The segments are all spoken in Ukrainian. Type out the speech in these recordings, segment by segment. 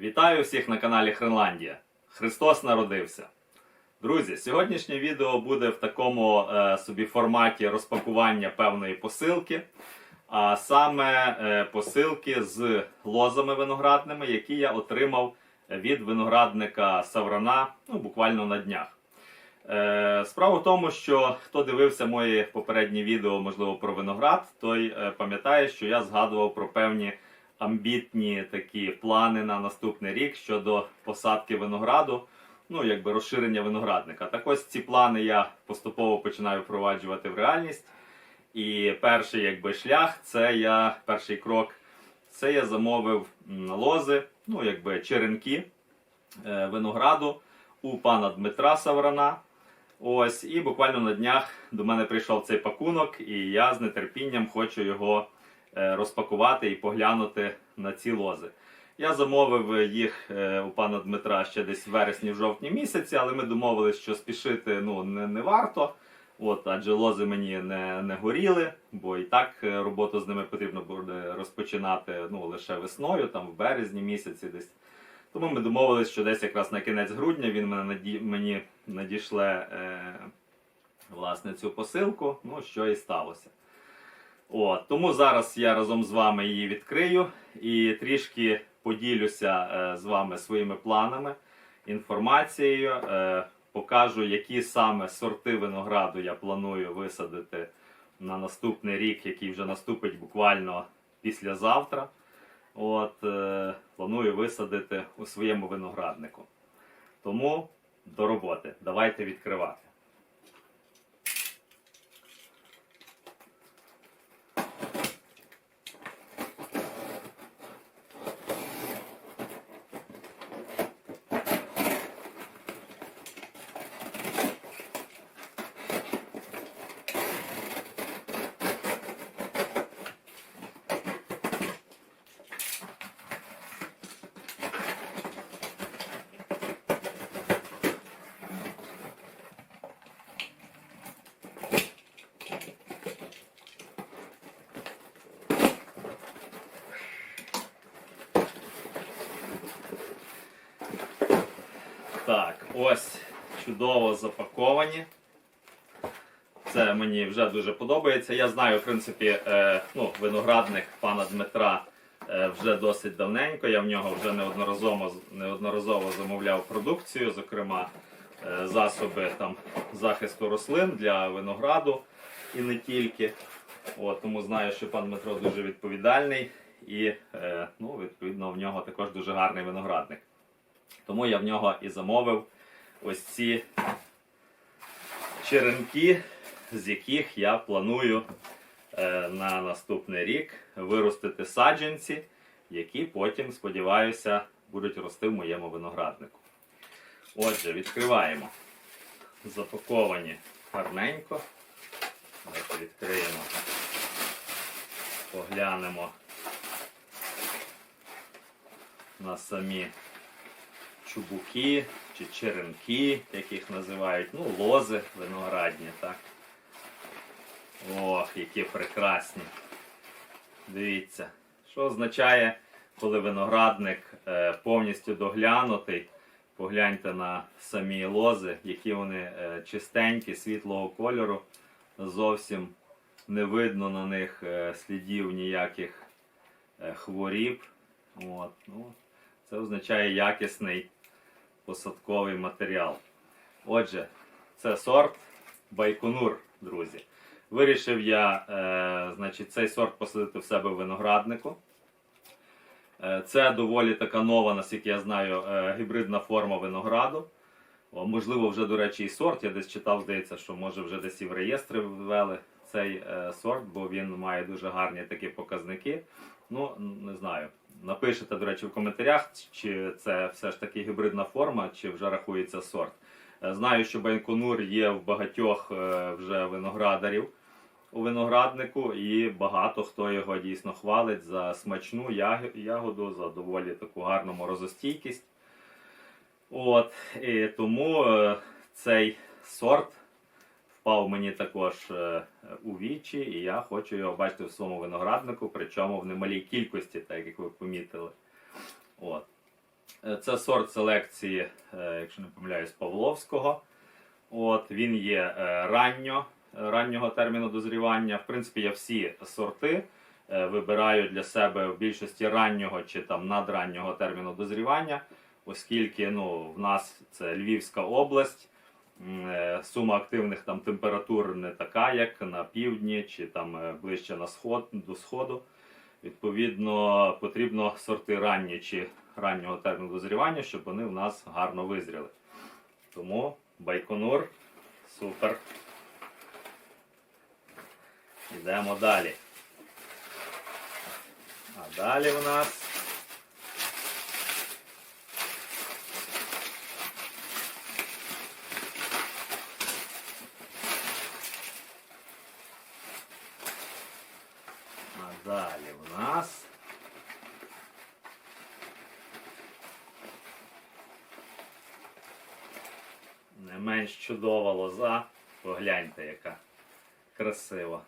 Вітаю всіх на каналі Хренландія. Христос народився. Друзі, сьогоднішнє відео буде в такому е, собі форматі розпакування певної посилки, а саме е, посилки з лозами виноградними, які я отримав від виноградника Саврана ну, буквально на днях. Е, Справа в тому, що хто дивився мої попередні відео, можливо, про виноград, той е, пам'ятає, що я згадував про певні амбітні такі плани на наступний рік щодо посадки винограду, ну якби розширення виноградника. Так ось ці плани я поступово починаю впроваджувати в реальність. І перший якби шлях, це я перший крок. Це я замовив лози, ну якби черенки е, винограду у пана Дмитра Саврана. Ось, і буквально на днях до мене прийшов цей пакунок, і я з нетерпінням хочу його розпакувати і поглянути на ці лози. Я замовив їх е, у пана Дмитра ще десь в вересні, в жовтні місяці, але ми домовились, що спішити ну, не, не варто. От, адже лози мені не, не горіли, бо і так е, роботу з ними потрібно буде розпочинати ну, лише весною, там в березні місяці десь. Тому ми домовились, що десь якраз на кінець грудня він мене наді... мені надішле е... власне цю посилку, ну що і сталося. От, тому зараз я разом з вами її відкрию і трішки поділюся е, з вами своїми планами, інформацією. Е, покажу, які саме сорти винограду я планую висадити на наступний рік, який вже наступить буквально післязавтра. От, е, планую висадити у своєму винограднику. Тому до роботи. Давайте відкривати. Так, ось чудово запаковані. Це мені вже дуже подобається. Я знаю, в принципі, е, ну, виноградник пана Дмитра е, вже досить давненько. Я в нього вже неодноразово, неодноразово замовляв продукцію, зокрема е, засоби там, захисту рослин для винограду і не тільки. От, тому знаю, що пан Дмитро дуже відповідальний і е, ну, відповідно в нього також дуже гарний виноградник. Тому я в нього і замовив ось ці черенки, з яких я планую е, на наступний рік виростити саджанці, які потім, сподіваюся, будуть рости в моєму винограднику. Отже, відкриваємо. Запаковані гарненько. Давайте відкриємо, поглянемо на самі чубуки чи черенки, як їх називають, ну, лози виноградні, так. Ох, які прекрасні. Дивіться, що означає, коли виноградник е, повністю доглянутий. Погляньте на самі лози, які вони е, чистенькі, світлого кольору. Зовсім не видно на них е, слідів ніяких хворіб. От, ну, це означає якісний посадковий матеріал. Отже, це сорт Байконур, друзі. Вирішив я е, значить, цей сорт посадити в себе в винограднику. Е, це доволі така нова, наскільки я знаю, е, гібридна форма винограду. О, можливо, вже, до речі, і сорт. Я десь читав, здається, що може вже десь і в реєстри ввели цей е, сорт, бо він має дуже гарні такі показники. Ну, не знаю. Напишете, до речі, в коментарях, чи це все ж таки гібридна форма, чи вже рахується сорт. Е, Знаю, що Байконур є в багатьох е, вже виноградарів у винограднику, і багато хто його дійсно хвалить за смачну ягоду, за доволі таку гарну морозостійкість. От, і тому е, цей сорт впав мені також е, у вічі, і я хочу його бачити в своєму винограднику, причому в немалій кількості, так як ви помітили. От. Е, Це сорт селекції, е, якщо не помиляюсь, Павловського. От, він є ранньо, раннього терміну дозрівання. В принципі, я всі сорти вибираю для себе в більшості раннього чи там надраннього терміну дозрівання, оскільки ну, в нас це Львівська область. Е, Сума активних там температур не така, як на півдні чи там е, ближче на сход, до сходу. Відповідно, потрібно сорти ранні чи раннього терміну дозрівання, щоб вони в нас гарно визріли. Тому Байконур супер. Йдемо далі. А далі в нас. А нас. Не менш чудова лоза. Погляньте, яка красива.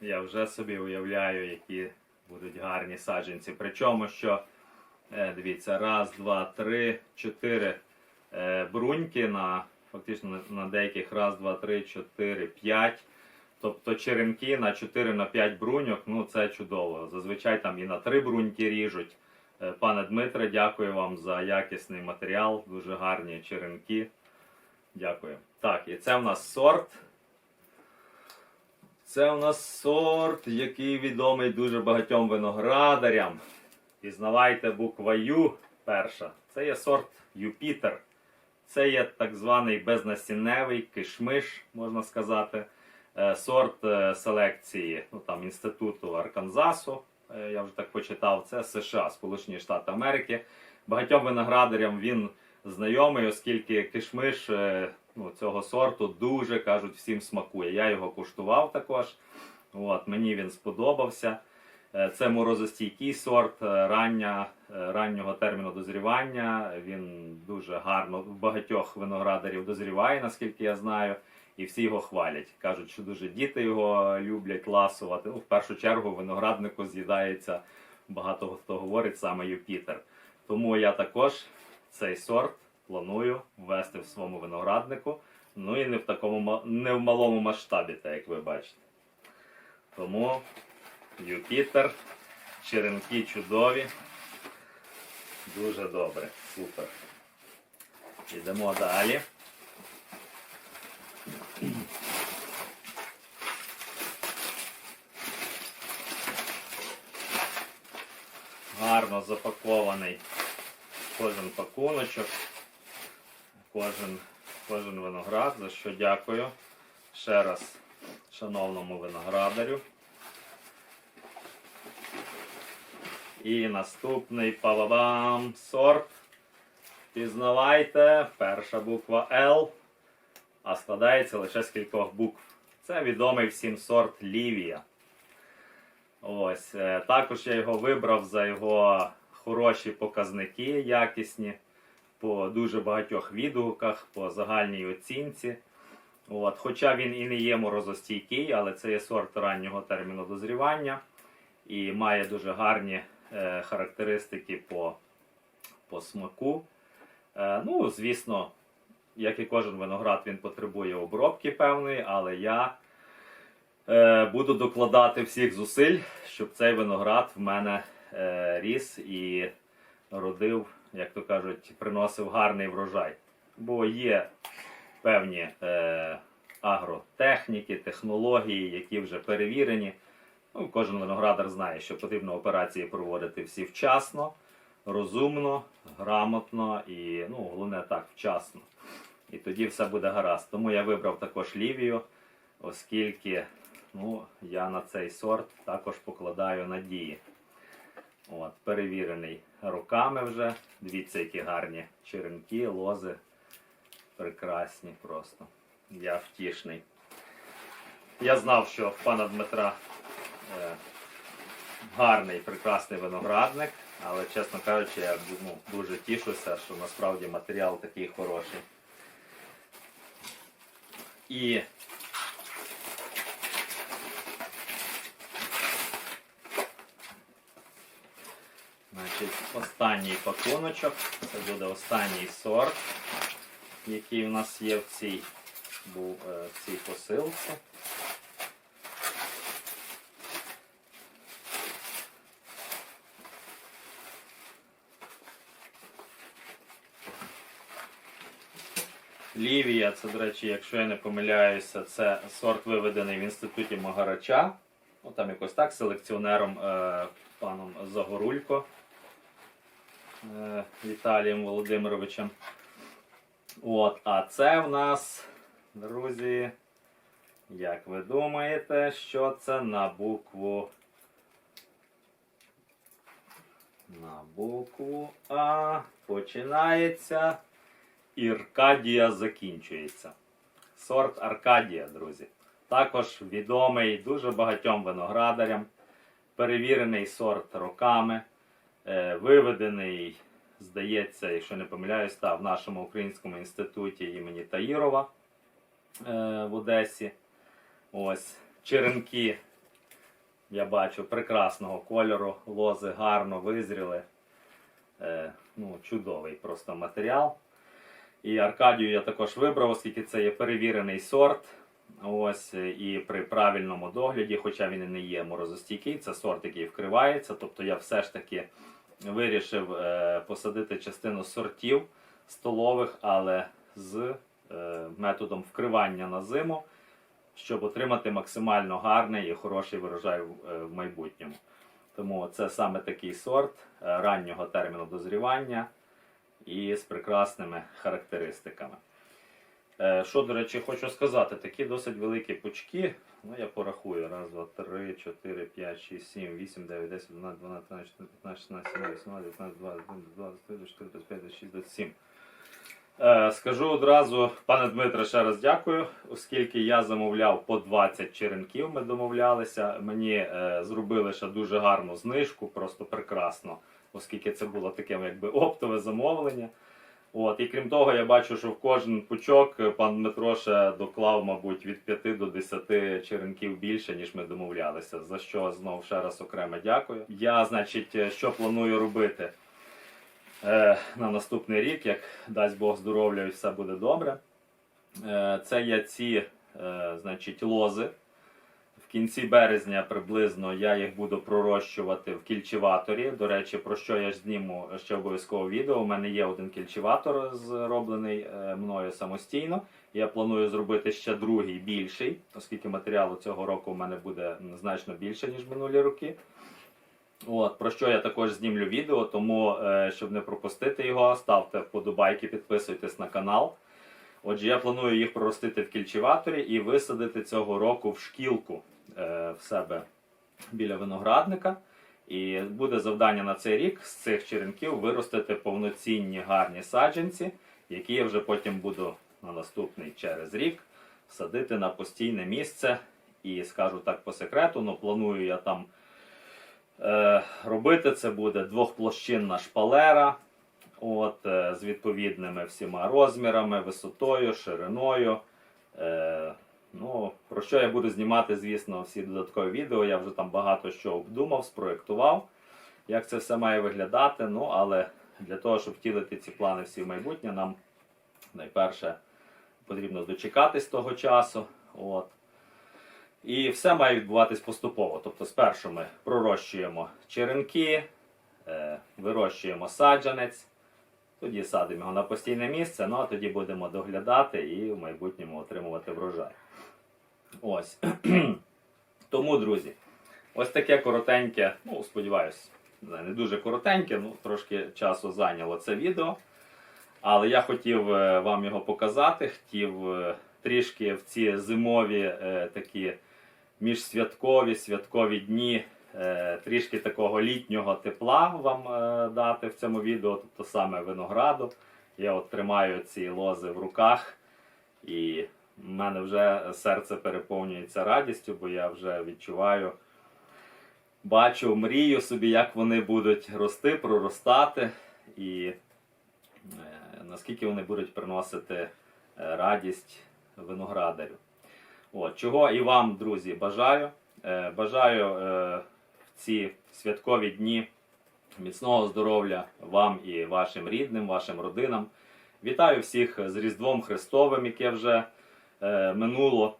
Я вже собі уявляю, які будуть гарні саджанці. Причому, що, е, дивіться, раз, два, три, чотири е, бруньки на фактично на деяких раз, два, три, чотири, п'ять. Тобто черенки на 4 на 5 бруньок, ну це чудово. Зазвичай там і на 3 бруньки ріжуть. Е, Пане Дмитре, дякую вам за якісний матеріал, дуже гарні черенки. Дякую. Так, і це в нас сорт. Це у нас сорт, який відомий дуже багатьом виноградарям. Пізнавайте буква Ю перша. Це є сорт Юпітер. Це є так званий безнасінневий кишмиш, можна сказати. Е, Сорт е, селекції ну, там, Інституту Арканзасу. е, Я вже так почитав, це США, Сполучені Штати Америки. Багатьом виноградарям він знайомий, оскільки кишмиш ну, цього сорту дуже кажуть всім смакує. Я його куштував також. От, мені він сподобався. Це морозостійкий сорт рання, раннього терміну дозрівання. Він дуже гарно багатьох виноградарів дозріває, наскільки я знаю. І всі його хвалять. Кажуть, що дуже діти його люблять ласувати. Ну, в першу чергу винограднику з'їдається, багато хто говорить саме Юпітер. Тому я також цей сорт планую ввести в своєму винограднику. Ну і не в такому не в малому масштабі, так як ви бачите. Тому Юпітер, черенки чудові. Дуже добре, супер. Йдемо далі. Гарно кожен пакуночок, кожен, кожен виноград, за що дякую ще раз шановному виноградарю. І наступний палабам сорт. Пізнавайте, перша буква L, а складається лише з кількох букв. Це відомий всім сорт Лівія. Ось. е, Також я його вибрав за його хороші показники, якісні, по дуже багатьох відгуках, по загальній оцінці. От. Хоча він і не є морозостійкий, але це є сорт раннього терміну дозрівання і має дуже гарні е, характеристики по, по смаку. Е, ну, звісно, як і кожен виноград, він потребує обробки певної, але я е, буду докладати всіх зусиль, щоб цей виноград в мене ріс і родив, як то кажуть, приносив гарний врожай. Бо є певні е, агротехніки, технології, які вже перевірені. Ну, кожен виноградар знає, що потрібно операції проводити всі вчасно, розумно, грамотно і ну, головне так, вчасно. І тоді все буде гаразд. Тому я вибрав також лівію, оскільки ну, я на цей сорт також покладаю надії. От, перевірений роками вже. Дивіться, які гарні черенки, лози. Прекрасні просто. Я втішний. Я знав, що в пана Дмитра е, гарний, прекрасний виноградник, але, чесно кажучи, я ну, дуже тішуся, що насправді матеріал такий хороший. І значить, останній пакуночок. Це буде останній сорт, який у нас є в цій, був, е, в цій посилці. Лівія, це, до речі, якщо я не помиляюся, це сорт виведений в інституті Магарача. Ну, там якось так, селекціонером е, паном Загорулько Віталієм Володимировичем. От, а це в нас, друзі, як ви думаєте, що це на букву? На букву А починається. Іркадія закінчується. Сорт Аркадія, друзі. Також відомий дуже багатьом виноградарям. Перевірений сорт роками. Е, Виведений, здається, якщо не помиляюсь, та, в нашому українському інституті імені Таїрова е, в Одесі. Ось черенки, я бачу, прекрасного кольору, лози гарно визріли. Е, Ну, чудовий просто матеріал. І Аркадію я також вибрав, оскільки це є перевірений сорт. Ось, і при правильному догляді, хоча він і не є морозостійкий, це сорт, який вкривається. Тобто я все ж таки вирішив е, посадити частину сортів столових, але з е, методом вкривання на зиму, щоб отримати максимально гарний і хороший врожай в, е, в майбутньому. Тому це саме такий сорт е, раннього терміну дозрівання і з прекрасними характеристиками. Е, Що, до речі, хочу сказати, такі досить великі пучки. Ну, я порахую. Раз, два, три, чотири, п'ять, шість, сім, вісім, дев'ять, десять, дванадцять, дванадцять, тринадцять, чотирнадцять, п'ятнадцять, шістнадцять, сімнадцять, дев'ятнадцять, двадцять, двадцять, двадцять, чотири, двадцять п'ять, двадцять шість, двадцять сім. Е, Скажу одразу, пане Дмитре, ще раз дякую, оскільки я замовляв по 20 черенків, ми домовлялися. Мені е, зробили ще дуже гарну знижку, просто прекрасно, оскільки це було таке якби оптове замовлення. От, і крім того, я бачу, що в кожен пучок е, пан Дмитро доклав, мабуть, від 5 до 10 черенків більше, ніж ми домовлялися. За що знов ще раз окремо дякую. Я, значить, е, що планую робити е, на наступний рік, як дасть Бог здоров'я і все буде добре. Е, це є ці, е, значить, лози. В кінці березня приблизно я їх буду пророщувати в кільчеваторі. До речі, про що я ж зніму ще обов'язково відео. У мене є один кільчеватор зроблений е, мною самостійно. Я планую зробити ще другий більший, оскільки матеріалу цього року у мене буде значно більше, ніж минулі роки. От, про що я також знімлю відео, тому, е, щоб не пропустити його, ставте вподобайки, підписуйтесь на канал. Отже, я планую їх проростити в кільчеваторі і висадити цього року в шкілку е, в себе біля виноградника. І буде завдання на цей рік з цих черенків виростити повноцінні гарні саджанці, які я вже потім буду на наступний через рік садити на постійне місце. І скажу так по секрету, ну планую я там е, робити це буде двохплощинна шпалера. От, е, з відповідними всіма розмірами, висотою, шириною. Е, ну, про що я буду знімати, звісно, всі додаткові відео. Я вже там багато що обдумав, спроєктував, як це все має виглядати. Ну, але для того, щоб втілити ці плани всі в майбутнє, нам найперше потрібно дочекатись того часу. От. І все має відбуватись поступово. Тобто, спершу ми пророщуємо черенки, е, вирощуємо саджанець. Тоді садимо його на постійне місце, ну а тоді будемо доглядати і в майбутньому отримувати врожай. Ось. Тому, друзі, ось таке коротеньке, ну, сподіваюсь, не дуже коротеньке, ну трошки часу зайняло це відео. Але я хотів е, вам його показати, хотів е, трішки в ці зимові е, такі міжсвяткові святкові дні трішки такого літнього тепла вам е, дати в цьому відео, тобто саме винограду. Я от тримаю ці лози в руках, і в мене вже серце переповнюється радістю, бо я вже відчуваю, бачу, мрію собі, як вони будуть рости, проростати, і е, наскільки вони будуть приносити е, радість виноградарю. От, чого і вам, друзі, бажаю. Е, бажаю е, ці святкові дні Міцного здоров'я вам і вашим рідним, вашим родинам. Вітаю всіх з Різдвом Христовим, яке вже е, минуло.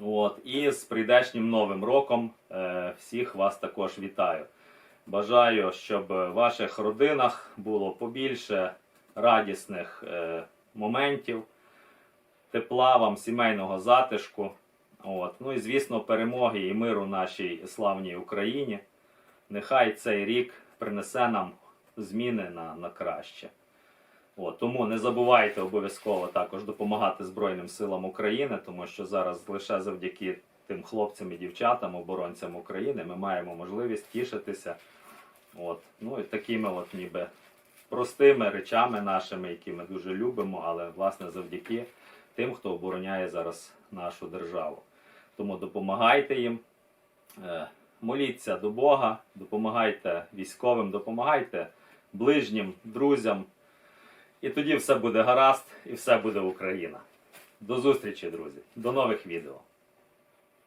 От, і з прийдешнім Новим роком е, всіх вас також вітаю. Бажаю, щоб в ваших родинах було побільше радісних е, моментів, тепла вам, сімейного затишку. От. Ну і звісно, перемоги і миру нашій славній Україні. Нехай цей рік принесе нам зміни на, на краще. От, тому не забувайте обов'язково також допомагати Збройним силам України, тому що зараз лише завдяки тим хлопцям і дівчатам, оборонцям України, ми маємо можливість тішитися. От, ну і такими от ніби простими речами нашими, які ми дуже любимо, але власне завдяки тим, хто обороняє зараз нашу державу. Тому допомагайте їм, е, моліться до Бога, допомагайте військовим, допомагайте ближнім, друзям. І тоді все буде гаразд, і все буде Україна. До зустрічі, друзі. До нових відео.